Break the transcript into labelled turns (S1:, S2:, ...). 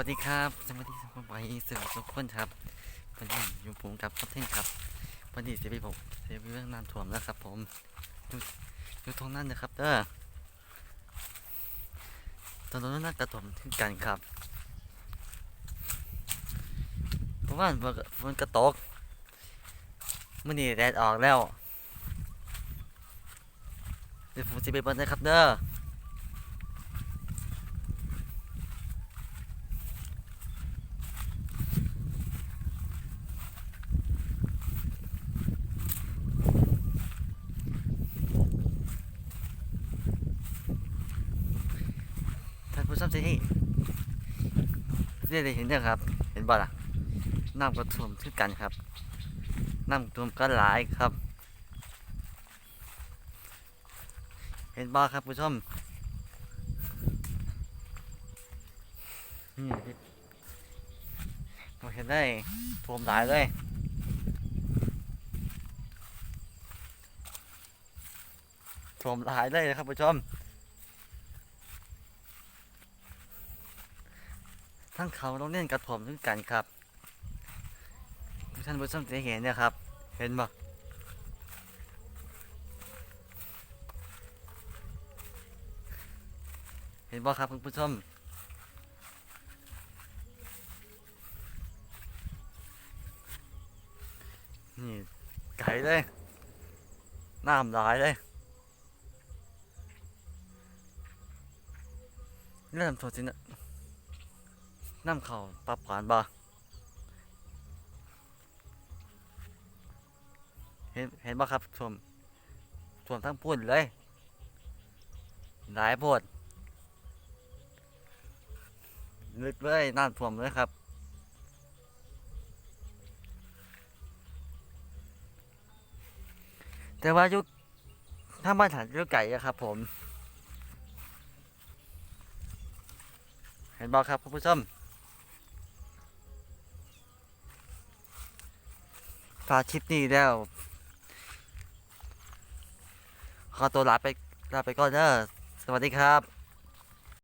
S1: วัสดีครับ สวัสดีสวัสดีสวัสดีทุกคนครับวันนี้อยู่ผมกับคอนเทนต์ครับวันนี้เสียไปผมเสียไปเรื่องน้ำท่วมแล้วครับ ผมอยู่อยู่ตรงนั้นนะครับเด้อตอนนั้นน่ากระถ่วมถึงกันครับเพราะว่าฝนฝนกระตกมื่อนี้แดดออกแล้วเดี๋ยวผมจะไปเบนนะครับเด้อ ผู้ชมสิให้เรียกได้เห็นเนี่ยครับ เห็นบ่ล่ะน้ำก็ท่วมขึ้นกันครับน้ำท่วมก็หลายครับ เห็นบ่ครับผู้ชมนี่เราเห็นได้ท่วมหลายเลยท่วมหลายเลยนะครับผู้ชม ทั้งเขาต้องเล่นกระผมด้วยกันครับ ทุกท่านผู้ชมจะเห็นนี่ยครับ เห็นบ่เห็นบ่ครับคุณผู้ชมนี่ไก่เลยน้ำลายเลยเริ่มโทษสินะ น้ำเขาปรับผ่านบ่เห็นเห็นบ่ครับชมชมทั้งพุ่นเลยหลายโพดลึกเลยน้ำท่วมเลยครับแต่ว่ายุถ้ามาฐานยุไก่อะครับผม เห็นบ่ครับคุณผู้ชม ฟากคลิปนี้แล้วขอตัวลาไปลาไปก่อนเด้อสวัสดีครับ